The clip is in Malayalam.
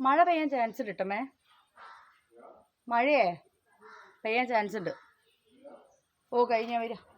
മഴ പെയ്യാൻ ചാൻസ് ഉണ്ട് കേട്ടമ്മേ മഴയേ? പെയ്യാൻ ചാൻസ് ഉണ്ട്. ഓ കഴിഞ്ഞാൽ വരാം.